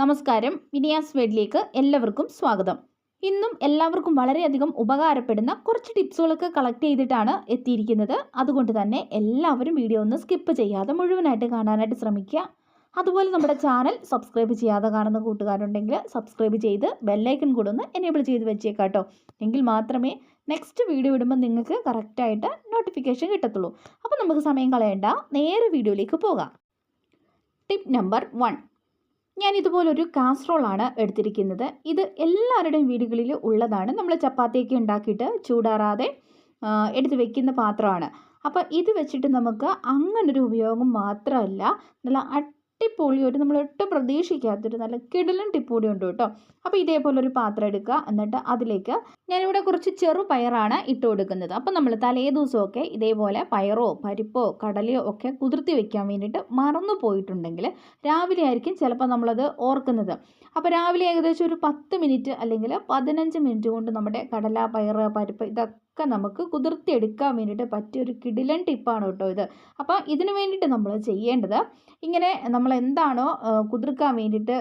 നമസ്കാരം. വിനിയാസ് വേഡിലേക്ക് എല്ലാവർക്കും സ്വാഗതം. ഇന്നും എല്ലാവർക്കും വളരെയധികം ഉപകാരപ്പെടുന്ന കുറച്ച് ടിപ്സുകളൊക്കെ കളക്ട് ചെയ്തിട്ടാണ് എത്തിയിരിക്കുന്നത്. അതുകൊണ്ട് തന്നെ എല്ലാവരും വീഡിയോ ഒന്ന് സ്കിപ്പ് ചെയ്യാതെ മുഴുവനായിട്ട് കാണാനായിട്ട് ശ്രമിക്കുക. അതുപോലെ നമ്മുടെ ചാനൽ സബ്സ്ക്രൈബ് ചെയ്യാതെ കാണുന്ന കൂട്ടുകാരുണ്ടെങ്കിൽ സബ്സ്ക്രൈബ് ചെയ്ത് ബെല്ലൈക്കൺ കൂടെ ഒന്ന് എനേബിൾ ചെയ്ത് വെച്ചേക്കാട്ടോ എങ്കിൽ മാത്രമേ നെക്സ്റ്റ് വീഡിയോ ഇടുമ്പോൾ നിങ്ങൾക്ക് കറക്റ്റായിട്ട് നോട്ടിഫിക്കേഷൻ കിട്ടത്തുള്ളൂ. അപ്പോൾ നമുക്ക് സമയം കളയണ്ട. നേരെ വീഡിയോയിലേക്ക് പോകാം. ടിപ്പ് നമ്പർ വൺ ഞാൻ ഇതുപോലൊരു കാസറോളാണ് എടുത്തിരിക്കുന്നത്. ഇത് എല്ലാവരുടെയും വീടുകളിൽ ഉള്ളതാണ്. നമ്മൾ ചപ്പാത്തിയൊക്കെ ഉണ്ടാക്കിയിട്ട് ചൂടാറാതെ എടുത്ത് വെക്കുന്ന പാത്രമാണ്. അപ്പോൾ ഇത് വെച്ചിട്ട് നമുക്ക് അങ്ങനൊരു ഉപയോഗം മാത്രമല്ല. നല്ല അടിപൊളി ഒരു നമ്മൾ ഒട്ടും പ്രതീക്ഷിക്കാത്തൊരു നല്ല കിടലൻ ടിപ്പൂടി ഉണ്ട് കേട്ടോ. അപ്പോൾ ഇതേപോലെ ഒരു പാത്രം എടുക്കുക. എന്നിട്ട് അതിലേക്ക് ഞാനിവിടെ കുറച്ച് ചെറു പയറാണ് ഇട്ട് കൊടുക്കുന്നത്. അപ്പോൾ നമ്മൾ തലേ ദിവസമൊക്കെ ഇതേപോലെ പയറോ പരിപ്പോ കടലയോ ഒക്കെ കുതിർത്തി വെക്കാൻ വേണ്ടിയിട്ട് മറന്നു പോയിട്ടുണ്ടെങ്കിൽ രാവിലെ ആയിരിക്കും ചിലപ്പോൾ നമ്മളത് ഓർക്കുന്നത്. അപ്പോൾ രാവിലെ ഏകദേശം ഒരു പത്ത് മിനിറ്റ് അല്ലെങ്കിൽ പതിനഞ്ച് മിനിറ്റ് കൊണ്ട് നമ്മുടെ കടല പയറ് പരിപ്പ് ഇതൊക്കെ നമുക്ക് കുതിർത്തിയെടുക്കാൻ വേണ്ടിയിട്ട് പറ്റിയ ഒരു കിടിലൻ ടിപ്പാണ് കേട്ടോ ഇത്. അപ്പോൾ ഇതിന് വേണ്ടിയിട്ട് നമ്മൾ ചെയ്യേണ്ടത് ഇങ്ങനെ നമ്മൾ എന്താണോ കുതിർക്കാൻ വേണ്ടിയിട്ട്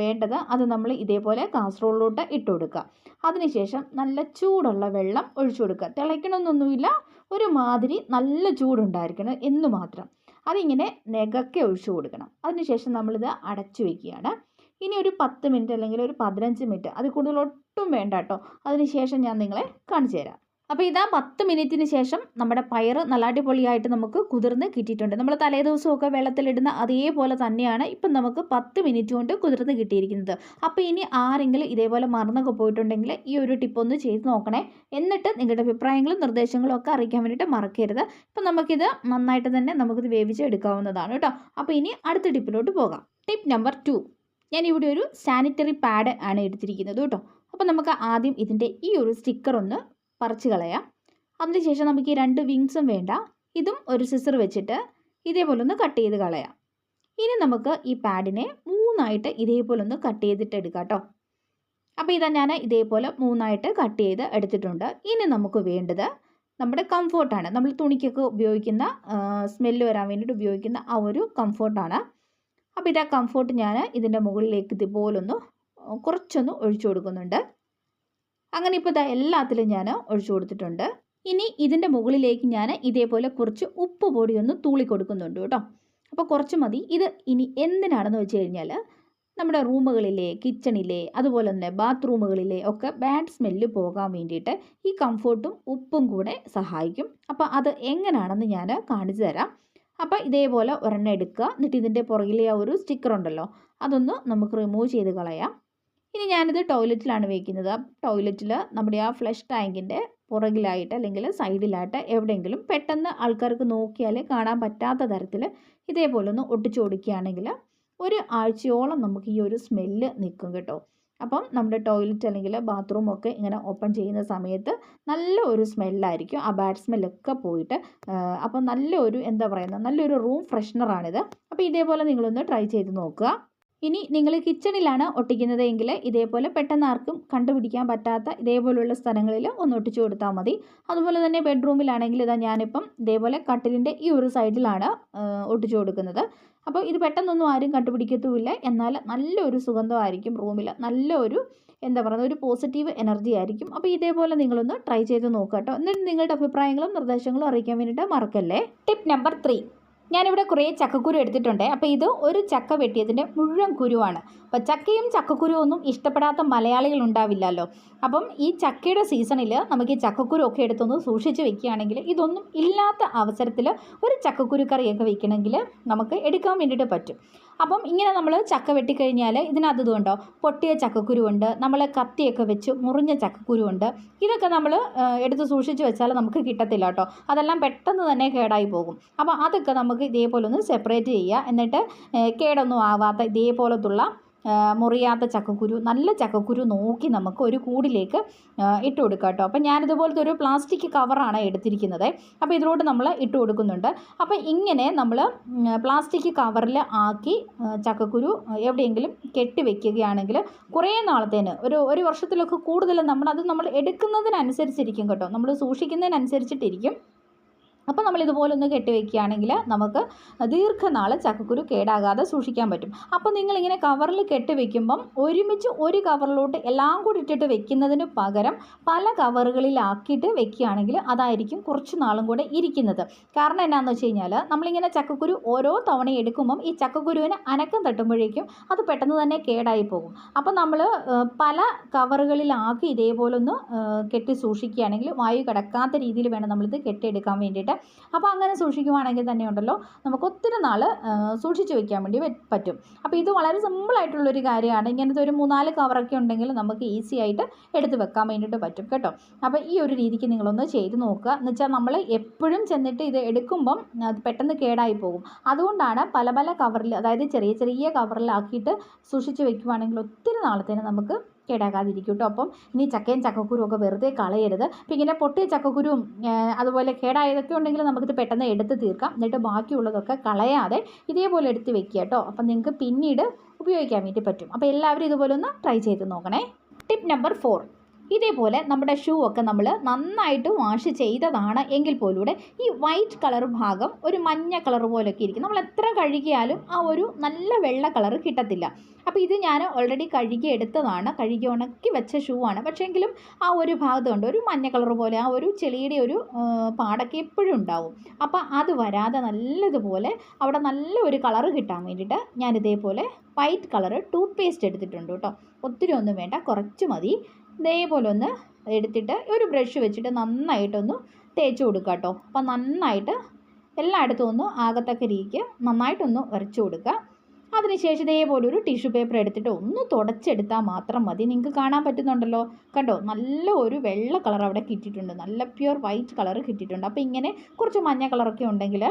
വേണ്ടത് അത് നമ്മൾ ഇതേപോലെ കാസറോളിലോട്ട് ഇട്ട് കൊടുക്കുക. അതിനുശേഷം നല്ല ചൂടുള്ള വെള്ളം ഒഴിച്ചു കൊടുക്കുക. തിളയ്ക്കണമെന്നൊന്നുമില്ല ഒരു മാതിരി നല്ല ചൂടുണ്ടായിരിക്കണം എന്ന് മാത്രം. അതിങ്ങനെ നെകക്കെ ഒഴിച്ചു കൊടുക്കണം. അതിനുശേഷം നമ്മളിത് അടച്ചു വെക്കുകയാണ്. ഇനി ഒരു പത്ത് മിനിറ്റ് അല്ലെങ്കിൽ ഒരു പതിനഞ്ച് മിനിറ്റ് അത് കൂടുതൽ ഒട്ടും വേണ്ട കേട്ടോ. അതിനുശേഷം ഞാൻ നിങ്ങളെ കാണിച്ചു തരാം. അപ്പോൾ ഇതാ പത്ത് മിനിറ്റിന് ശേഷം നമ്മുടെ പയർ നല്ല അടിപൊളിയായിട്ട് നമുക്ക് കുതിർന്ന് കിട്ടിയിട്ടുണ്ട്. നമ്മൾ തലേ ദിവസമൊക്കെ വെള്ളത്തിലിടുന്ന അതേപോലെ തന്നെയാണ് ഇപ്പം നമുക്ക് പത്ത് മിനിറ്റ് കൊണ്ട് കുതിർന്ന് കിട്ടിയിരിക്കുന്നത്. അപ്പോൾ ഇനി ആരെങ്കിലും ഇതേപോലെ മറന്നൊക്കെ പോയിട്ടുണ്ടെങ്കിൽ ഈ ഒരു ടിപ്പ് ഒന്ന് ചെയ്ത് നോക്കണേ. എന്നിട്ട് നിങ്ങളുടെ അഭിപ്രായങ്ങളും നിർദ്ദേശങ്ങളും ഒക്കെ അറിയിക്കാൻ വേണ്ടിയിട്ട് മറക്കരുത്. ഇപ്പം നമുക്കിത് നന്നായിട്ട് തന്നെ നമുക്കിത് വേവിച്ച് എടുക്കാവുന്നതാണ് കേട്ടോ. അപ്പോൾ ഇനി അടുത്ത ടിപ്പിലോട്ട് പോകാം. Tip number two. ഞാനിവിടെ ഒരു സാനിറ്ററി പാഡ് ആണ് എടുത്തിരിക്കുന്നത് കേട്ടോ. അപ്പോൾ നമുക്ക് ആദ്യം ഇതിന്റെ ഈ ഒരു സ്റ്റിക്കർ ഒന്ന് പറിച്ച് കളയാം. അതിനുശേഷം നമുക്ക് ഈ രണ്ട് വിങ്സും വേണ്ട. ഇതും ഒരു സിസർ വെച്ചിട്ട് ഇതേപോലെ ഒന്ന് കട്ട് ചെയ്ത് കളയാം. ഇനി നമുക്ക് ഈ പാഡിനെ മൂന്നായിട്ട് ഇതേപോലെ ഒന്ന് കട്ട് ചെയ്തിട്ട് എടുക്കാം കേട്ടോ അപ്പോൾ ഇതാ ഞാൻ ഇതേപോലെ മൂന്നായിട്ട് കട്ട് ചെയ്ത് എടുത്തിട്ടുണ്ട്. ഇനി നമുക്ക് വേണ്ടത് നമ്മുടെ കംഫോർട്ടാണ് നമ്മൾ തുണിക്കൊക്കെ ഉപയോഗിക്കുന്ന സ്മെല്ല് വരാൻ വേണ്ടിയിട്ട് ഉപയോഗിക്കുന്ന ആ ഒരു കംഫോർട്ടാണ് അപ്പോൾ ഇതാ കംഫോർട്ട് ഞാൻ ഇതിന്റെ മുകളിലേക്ക് ഇതുപോലൊന്ന് കുറച്ചൊന്ന് ഒഴിച്ചു കൊടുക്കുന്നുണ്ട്. അങ്ങനെ ഇപ്പോൾ ഇതാ എല്ലാത്തിലും ഞാൻ ഒഴിച്ചു കൊടുത്തിട്ടുണ്ട്. ഇനി ഇതിന്റെ മുകളിലേക്ക് ഞാൻ ഇതേപോലെ കുറച്ച് ഉപ്പ് പൊടി ഒന്ന് തൂളി കൊടുക്കുന്നുണ്ട് കേട്ടോ. അപ്പോൾ കുറച്ച് മതി. ഇത് ഇനി എന്തിനാണെന്ന് വെച്ച് കഴിഞ്ഞാൽ നമ്മുടെ റൂമുകളിലെ കിച്ചണിലെ അതുപോലെ തന്നെ ബാത്റൂമുകളിലെ ഒക്കെ ബാഡ് സ്മെല്ല് പോകാൻ വേണ്ടിയിട്ട് ഈ കംഫോർട്ടും ഉപ്പും കൂടെ സഹായിക്കും. അപ്പോൾ അത് എങ്ങനെയാണെന്ന് ഞാൻ കാണിച്ചു തരാം. അപ്പോൾ ഇതേപോലെ ഒരെണ്ണം എടുക്കുക. എന്നിട്ട് ഇതിന്റെ പുറകിലെ ആ ഒരു സ്റ്റിക്കർ ഉണ്ടല്ലോ അതൊന്ന് നമുക്ക് റിമൂവ് ചെയ്ത് കളയാം. ഇനി ഞാനിത് ടോയ്ലറ്റിലാണ് വയ്ക്കുന്നത് ടോയ്ലറ്റിൽ നമ്മുടെ ആ ഫ്ലഷ് ടാങ്കിന്റെ പുറകിലായിട്ട് അല്ലെങ്കിൽ സൈഡിലായിട്ട് എവിടെയെങ്കിലും പെട്ടെന്ന് ആൾക്കാർക്ക് നോക്കിയാൽ കാണാൻ പറ്റാത്ത തരത്തിൽ ഇതേപോലെ ഒന്ന് ഒട്ടിച്ചു കൊടുക്കുകയാണെങ്കിൽ ഒരു ആഴ്ചയോളം നമുക്ക് ഈ ഒരു സ്മെല്ല് നിൽക്കും കേട്ടോ. അപ്പം നമ്മുടെ ടോയ്ലറ്റ് അല്ലെങ്കിൽ ബാത്റൂം ഒക്കെ ഇങ്ങനെ ഓപ്പൺ ചെയ്യുന്ന സമയത്ത് നല്ല ഒരു സ്മെല്ലായിരിക്കും. ആ ബാഡ് സ്മെല്ലൊക്കെ പോയിട്ട് അപ്പം നല്ലൊരു എന്താ പറയുന്നത്? നല്ലൊരു റൂം ഫ്രഷ്നറാണിത്. അപ്പോൾ ഇതേപോലെ നിങ്ങളൊന്ന് ട്രൈ ചെയ്ത് നോക്കുക. ഇനി നിങ്ങൾ കിച്ചണിലാണ് ഒട്ടിക്കുന്നത് എങ്കിൽ ഇതേപോലെ പെട്ടെന്ന് ആർക്കും കണ്ടുപിടിക്കാൻ പറ്റാത്ത ഇതേപോലുള്ള സ്ഥലങ്ങളിൽ ഒന്ന് ഒട്ടിച്ചു കൊടുത്താൽ മതി. അതുപോലെ തന്നെ ബെഡ്റൂമിലാണെങ്കിൽ ഇതാ ഞാനിപ്പം ഇതേപോലെ കട്ടിലിന്റെ ഈ ഒരു സൈഡിലാണ് ഒട്ടിച്ചു കൊടുക്കുന്നത്. അപ്പോൾ ഇത് പെട്ടെന്നൊന്നും ആരും കണ്ടുപിടിക്കത്തുമില്ല. എന്നാൽ നല്ലൊരു സുഗന്ധമായിരിക്കും റൂമിൽ. നല്ലൊരു എന്താ പറയുക ഒരു പോസിറ്റീവ് എനർജി ആയിരിക്കും. അപ്പോൾ ഇതേപോലെ നിങ്ങളൊന്ന് ട്രൈ ചെയ്ത് നോക്കാം കേട്ടോ. എന്നിട്ട് നിങ്ങളുടെ അഭിപ്രായങ്ങളും നിർദ്ദേശങ്ങളും അറിയിക്കാൻ വേണ്ടിയിട്ട് മറക്കല്ലേ? ടിപ്പ് നമ്പർ ത്രീ ഞാനിവിടെ കുറേ ചക്കക്കുരു എടുത്തിട്ടുണ്ട്. അപ്പോൾ ഇത് ഒരു ചക്ക വെട്ടിയതിന്റെ മുഴുവൻ കുരുവാണ്. അപ്പോൾ ചക്കയും ചക്കക്കുരുവും ഒന്നും ഇഷ്ടപ്പെടാത്ത മലയാളികൾ ഉണ്ടാവില്ലല്ലോ. അപ്പം ഈ ചക്കയുടെ സീസണിൽ നമുക്ക് ഈ ചക്കക്കുരു ഒക്കെ എടുത്തൊന്ന് സൂക്ഷിച്ച് വെക്കുകയാണെങ്കിൽ ഇതൊന്നും ഇല്ലാത്ത അവസരത്തിൽ ഒരു ചക്കക്കുരു കറിയൊക്കെ വെക്കണമെങ്കിൽ നമുക്ക് എടുക്കാൻ വേണ്ടിയിട്ട് പറ്റും. അപ്പം ഇങ്ങനെ നമ്മൾ ചക്ക വെട്ടിക്കഴിഞ്ഞാൽ ഇതിനകത്ത് ഇതുണ്ടോ പൊട്ടിയ ചക്കക്കുരുവുണ്ട്. നമ്മൾ കത്തിയൊക്കെ വെച്ച് മുറിഞ്ഞ ചക്കക്കുരുവുണ്ട്. ഇതൊക്കെ നമ്മൾ എടുത്ത് സൂക്ഷിച്ച് വെച്ചാൽ നമുക്ക് കിട്ടത്തില്ല കേട്ടോ. അതെല്ലാം പെട്ടെന്ന് തന്നെ കേടായി പോകും. അപ്പോൾ അതൊക്കെ നമുക്ക് ഇതേപോലെ ഒന്ന് സെപ്പറേറ്റ് ചെയ്യുക. എന്നിട്ട് കേടൊന്നും ആവാത്ത ഇതേപോലത്തുള്ള മുറിയാത്ത ചക്കക്കുരു നല്ല ചക്കക്കുരു നോക്കി നമുക്ക് ഒരു കൂടിലേക്ക് ഇട്ട് കൊടുക്കാം കേട്ടോ. അപ്പോൾ ഞാനിതുപോലത്തെ ഒരു പ്ലാസ്റ്റിക് കവറാണ് എടുത്തിരിക്കുന്നത്. അപ്പോൾ ഇതിലോട്ട് നമ്മൾ ഇട്ട് കൊടുക്കുന്നുണ്ട്. അപ്പോൾ ഇങ്ങനെ നമ്മൾ പ്ലാസ്റ്റിക് കവറിൽ ആക്കി ചക്കക്കുരു എവിടെയെങ്കിലും കെട്ടി വെക്കുകയാണെങ്കിൽ കുറേ നാളത്തേന് ഒരു ഒരു വർഷത്തിലൊക്കെ കൂടുതൽ നമ്മളത് നമ്മൾ എടുക്കുന്നതിനനുസരിച്ചിരിക്കും കേട്ടോ. നമ്മൾ സൂക്ഷിക്കുന്നതിനനുസരിച്ചിട്ടിരിക്കും. അപ്പോൾ നമ്മൾ ഇതുപോലെ ഒന്ന് കെട്ടിവെക്കുകയാണെങ്കിൽ നമുക്ക് ദീർഘനാൾ ചക്കക്കുരു കേടാകാതെ സൂക്ഷിക്കാൻ പറ്റും. അപ്പോൾ നിങ്ങളിങ്ങനെ കവറിൽ കെട്ടിവെക്കുമ്പം ഒരുമിച്ച് ഒരു കവറിലോട്ട് എല്ലാം കൂടി ഇട്ടിട്ട് വെക്കുന്നതിന് പകരം പല കവറുകളിലാക്കിയിട്ട് വെക്കുകയാണെങ്കിൽ അതായിരിക്കും കുറച്ച് നാളും കൂടെ ഇരിക്കുന്നത്. കാരണം എന്നാന്ന് വെച്ച് കഴിഞ്ഞാൽ നമ്മളിങ്ങനെ ചക്കക്കുരു ഓരോ തവണ എടുക്കുമ്പം ഈ ചക്കക്കുരുവിന് അനക്കം തട്ടുമ്പോഴേക്കും അത് പെട്ടെന്ന് തന്നെ കേടായി പോകും. അപ്പോൾ നമ്മൾ പല കവറുകളിലാക്കി ഇതേപോലെ ഒന്ന് കെട്ടി സൂക്ഷിക്കുകയാണെങ്കിൽ വായു കിടക്കാത്ത രീതിയിൽ വേണം നമ്മളിത് കെട്ടിയെടുക്കാൻ വേണ്ടിയിട്ട് അപ്പോൾ അങ്ങനെ സൂക്ഷിക്കുവാണെങ്കിൽ തന്നെ ഉണ്ടല്ലോ. നമുക്ക് ഒത്തിരി നാൾ സൂക്ഷിച്ച് വെക്കാൻ വേണ്ടി പറ്റും. അപ്പോൾ ഇത് വളരെ സിമ്പിളായിട്ടുള്ളൊരു കാര്യമാണ്. ഇങ്ങനത്തെ ഒരു മൂന്നാൽ കവറൊക്കെ ഉണ്ടെങ്കിൽ നമുക്ക് ഈസി ആയിട്ട് എടുത്ത് വെക്കാൻ വേണ്ടിയിട്ട് പറ്റും കേട്ടോ. അപ്പോൾ ഈ ഒരു രീതിക്ക് നിങ്ങളൊന്ന് ചെയ്ത് നോക്കുക. എന്ന് വെച്ചാൽ നമ്മൾ എപ്പോഴും ചെന്നിട്ട് ഇത് എടുക്കുമ്പം അത് പെട്ടെന്ന് കേടായി പോകും. അതുകൊണ്ടാണ് പല പല കവറിൽ അതായത് ചെറിയ ചെറിയ കവറിലാക്കിയിട്ട് സൂക്ഷിച്ച് വെക്കുവാണെങ്കിൽ ഒത്തിരി നാളത്തേന് നമുക്ക് കേടാകാതിരിക്കും കേട്ടോ അപ്പം ഇനി ചക്കയും ചക്കക്കുരും ഒക്കെ വെറുതെ കളയരുത്. അപ്പം ഇങ്ങനെ പൊട്ടിയ ചക്കക്കുരും അതുപോലെ കേടായതൊക്കെ ഉണ്ടെങ്കിൽ നമുക്കിത് പെട്ടെന്ന് എടുത്ത് തീർക്കാം. എന്നിട്ട് ബാക്കിയുള്ളതൊക്കെ കളയാതെ ഇതേപോലെ എടുത്ത് വെക്കുക കേട്ടോ അപ്പം നിങ്ങൾക്ക് പിന്നീട് ഉപയോഗിക്കാൻ വേണ്ടി പറ്റും. അപ്പോൾ എല്ലാവരും ഇതുപോലെ ഒന്ന് ട്രൈ ചെയ്ത് നോക്കണേ. ടിപ്പ് നമ്പർ ഫോർ ഇതേപോലെ നമ്മുടെ ഷൂ ഒക്കെ നമ്മൾ നന്നായിട്ട് വാഷ് ചെയ്തതാണ് എങ്കിൽ പോലൂടെ ഈ വൈറ്റ് കളർ ഭാഗം ഒരു മഞ്ഞ കളർ പോലൊക്കെ ഇരിക്കും. നമ്മൾ എത്ര കഴുകിയാലും ആ ഒരു നല്ല വെള്ള കളർ കിട്ടത്തില്ല. അപ്പോൾ ഇത് ഞാൻ ഓൾറെഡി കഴുകി എടുത്തതാണ്. കഴുകി ഉണക്കി വെച്ച ഷൂ ആണ്. പക്ഷേങ്കിലും ആ ഒരു ഭാഗത്തുണ്ട് ഒരു മഞ്ഞ കളർ പോലെ ആ ഒരു ചെളിയുടെ ഒരു പാടൊക്കെ എപ്പോഴും ഉണ്ടാവും. അപ്പോൾ അത് വരാതെ നല്ലതുപോലെ അവിടെ നല്ല ഒരു കളർ കിട്ടാൻ വേണ്ടിയിട്ട് ഞാൻ ഇതേപോലെ വൈറ്റ് കളർ ടൂത്ത് പേസ്റ്റ് എടുത്തിട്ടുണ്ട് കേട്ടോ. ഒത്തിരി ഒന്നും വേണ്ട കുറച്ച് മതി. ഇതേപോലെ ഒന്ന് എടുത്തിട്ട് ഒരു ബ്രഷ് വെച്ചിട്ട് നന്നായിട്ടൊന്ന് തേച്ച് കൊടുക്കുക കേട്ടോ. അപ്പം നന്നായിട്ട് എല്ലായിടത്തും ഒന്ന് ആകത്തക്ക രീതിക്ക് നന്നായിട്ടൊന്ന് ഉരച്ചു കൊടുക്കുക. അതിനുശേഷം ഇതേപോലെ ഒരു ടിഷ്യൂ പേപ്പർ എടുത്തിട്ട് ഒന്ന് തുടച്ചെടുത്താൽ മാത്രം മതി. നിങ്ങൾക്ക് കാണാൻ പറ്റുന്നുണ്ടല്ലോ. കണ്ടോ? നല്ല ഒരു വെള്ള കളർ അവിടെ കിട്ടിയിട്ടുണ്ട്. നല്ല പ്യുർ വൈറ്റ് കളർ കിട്ടിയിട്ടുണ്ട്. അപ്പോൾ ഇങ്ങനെ കുറച്ച് മഞ്ഞ കളറൊക്കെ ഉണ്ടെങ്കിൽ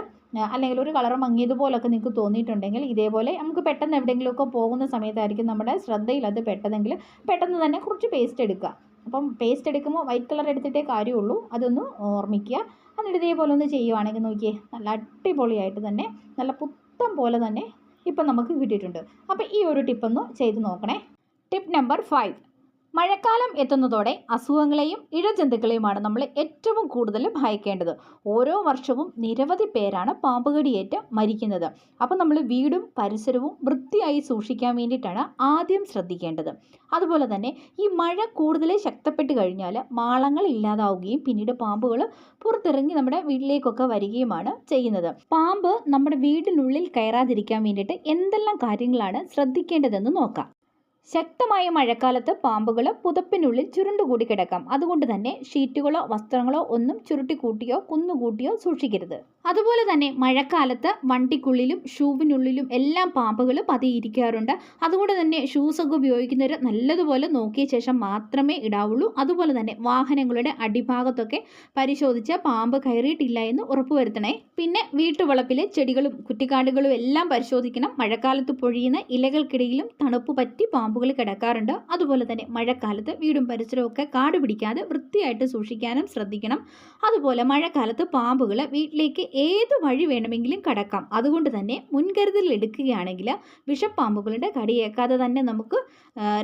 അല്ലെങ്കിൽ ഒരു കളർ മങ്ങിയതുപോലൊക്കെ നിങ്ങൾക്ക് തോന്നിയിട്ടുണ്ടെങ്കിൽ ഇതേപോലെ നമുക്ക് പെട്ടെന്ന് എവിടെയെങ്കിലുമൊക്കെ പോകുന്ന സമയത്തായിരിക്കും നമ്മുടെ ശ്രദ്ധയിൽ അത് പെട്ടതെങ്കിൽ പെട്ടെന്ന് തന്നെ കുറച്ച് പേസ്റ്റ് എടുക്കുക. അപ്പം പേസ്റ്റ് എടുക്കുമ്പോൾ വൈറ്റ് കളർ എടുത്തിട്ടേ കാര്യമുള്ളൂ. അതൊന്ന് ഓർമ്മിക്കുക. എന്നിട്ട് ഇതേപോലെ ഒന്ന് ചെയ്യുവാണെങ്കിൽ നോക്കിയേ നല്ല അടിപൊളിയായിട്ട് തന്നെ നല്ല പുത്തം പോലെ തന്നെ ഇപ്പം നമുക്ക് കിട്ടിയിട്ടുണ്ട്. അപ്പോൾ ഈ ഒരു ടിപ്പൊന്ന് ചെയ്ത് നോക്കണേ. ടിപ്പ് നമ്പർ ഫൈവ് മഴക്കാലം എത്തുന്നതോടെ അസുഖങ്ങളെയും ഇഴജന്തുക്കളെയുമാണ് നമ്മൾ ഏറ്റവും കൂടുതൽ ഭയക്കേണ്ടത്. ഓരോ വർഷവും നിരവധി പേരാണ് പാമ്പുകടിയേറ്റ് മരിക്കുന്നത്. അപ്പോൾ നമ്മൾ വീടും പരിസരവും വൃത്തിയായി സൂക്ഷിക്കാൻ വേണ്ടിയിട്ടാണ് ആദ്യം ശ്രദ്ധിക്കേണ്ടത്. അതുപോലെ തന്നെ ഈ മഴ കൂടുതൽ ശക്തപ്പെട്ട് കഴിഞ്ഞാൽ മാളങ്ങൾ ഇല്ലാതാവുകയും പിന്നീട് പാമ്പുകൾ പുറത്തിറങ്ങി നമ്മുടെ വീട്ടിലേക്കൊക്കെ വരികയുമാണ് ചെയ്യുന്നത്. പാമ്പ് നമ്മുടെ വീടിനുള്ളിൽ കയറാതിരിക്കാൻ വേണ്ടിയിട്ട് എന്തെല്ലാം കാര്യങ്ങളാണ് ശ്രദ്ധിക്കേണ്ടതെന്ന് നോക്കാം. ശക്തമായ മഴക്കാലത്ത് പാമ്പുകൾ പുതപ്പിനുള്ളിൽ ചുരുണ്ടുകൂടി കിടക്കാം. അതുകൊണ്ട് തന്നെ ഷീറ്റുകളോ വസ്ത്രങ്ങളോ ഒന്നും ചുരുട്ടിക്കൂട്ടിയോ കുന്നുകൂട്ടിയോ സൂക്ഷിക്കരുത്. അതുപോലെ തന്നെ മഴക്കാലത്ത് വണ്ടിക്കുള്ളിലും ഷൂവിനുള്ളിലും എല്ലാം പാമ്പുകൾ പതിയിരിക്കാറുണ്ട്. അതുകൊണ്ട് തന്നെ ഷൂസൊക്കെ ഉപയോഗിക്കുന്നവർ നല്ലതുപോലെ നോക്കിയ ശേഷം മാത്രമേ ഇടാവുള്ളൂ. അതുപോലെ തന്നെ വാഹനങ്ങളുടെ അടിഭാഗത്തൊക്കെ പരിശോധിച്ച് പാമ്പ് കയറിയിട്ടില്ല എന്ന് ഉറപ്പുവരുത്തണേ. പിന്നെ വീട്ടുവളപ്പിലെ ചെടികളും കുറ്റിക്കാടുകളും എല്ലാം പരിശോധിക്കണം. മഴക്കാലത്ത് പൊഴിയുന്ന ഇലകൾക്കിടയിലും തണുപ്പ് പറ്റി പാമ്പുകൾ കിടക്കാറുണ്ട്. അതുപോലെ തന്നെ മഴക്കാലത്ത് വീടും പരിസരവും ഒക്കെ കാട് പിടിക്കാതെ വൃത്തിയായിട്ട് സൂക്ഷിക്കാനും ശ്രദ്ധിക്കണം. അതുപോലെ മഴക്കാലത്ത് പാമ്പുകൾ വീട്ടിലേക്ക് ഏത് വഴി വേണമെങ്കിലും കടക്കാം. അതുകൊണ്ട് തന്നെ മുൻകരുതൽ എടുക്കുകയാണെങ്കിൽ വിഷപ്പാമ്പുകളുടെ കടിയേക്കാതെ തന്നെ നമുക്ക്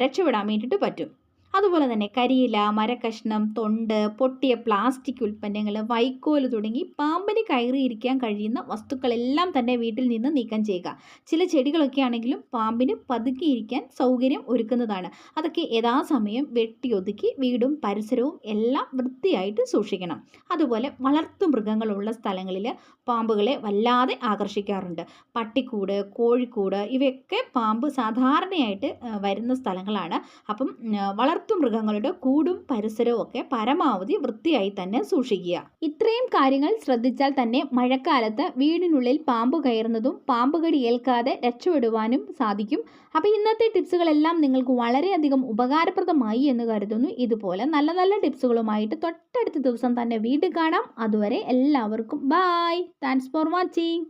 രക്ഷപ്പെടാൻ വേണ്ടിയിട്ട് പറ്റും. അതുപോലെ തന്നെ കരിയില മരക്കഷ്ണം തൊണ്ട് പൊട്ടിയ പ്ലാസ്റ്റിക് ഉൽപ്പന്നങ്ങൾ വൈക്കോൽ തുടങ്ങി പാമ്പിന് കയറിയിരിക്കാൻ കഴിയുന്ന വസ്തുക്കളെല്ലാം തന്നെ വീട്ടിൽ നിന്ന് നീക്കം ചെയ്യുക. ചില ചെടികളൊക്കെ ആണെങ്കിലും പാമ്പിന് പതുക്കിയിരിക്കാൻ സൗകര്യം ഒരുക്കുന്നതാണ്. അതൊക്കെ യഥാസമയം വെട്ടിയൊതുക്കി വീടും പരിസരവും എല്ലാം വൃത്തിയായിട്ട് സൂക്ഷിക്കണം. അതുപോലെ വളർത്തു മൃഗങ്ങളുള്ള സ്ഥലങ്ങളിൽ പാമ്പുകളെ വല്ലാതെ ആകർഷിക്കാറുണ്ട്. പട്ടിക്കൂട് കോഴിക്കൂട് ഇവയൊക്കെ പാമ്പ് സാധാരണയായിട്ട് വരുന്ന സ്ഥലങ്ങളാണ്. അപ്പം വളർ വളർത്തുമൃഗങ്ങളുടെ കൂടും പരിസരവും ഒക്കെ പരമാവധി വൃത്തിയായി തന്നെ സൂക്ഷിക്കുക. ഇത്രയും കാര്യങ്ങൾ ശ്രദ്ധിച്ചാൽ തന്നെ മഴക്കാലത്ത് വീടിനുള്ളിൽ പാമ്പ് കയറുന്നതും പാമ്പ് കടി ഏൽക്കാതെ രക്ഷപ്പെടുവാനും സാധിക്കും. അപ്പോൾ ഇന്നത്തെ ടിപ്സുകളെല്ലാം നിങ്ങൾക്ക് വളരെയധികം ഉപകാരപ്രദമായി എന്ന് കരുതുന്നു. ഇതുപോലെ നല്ല നല്ല ടിപ്സുകളുമായിട്ട് തൊട്ടടുത്ത ദിവസം തന്നെ വീട് കാണാം. അതുവരെ എല്ലാവർക്കും ബായ് താങ്ക്സ് ഫോർ വാച്ചിങ്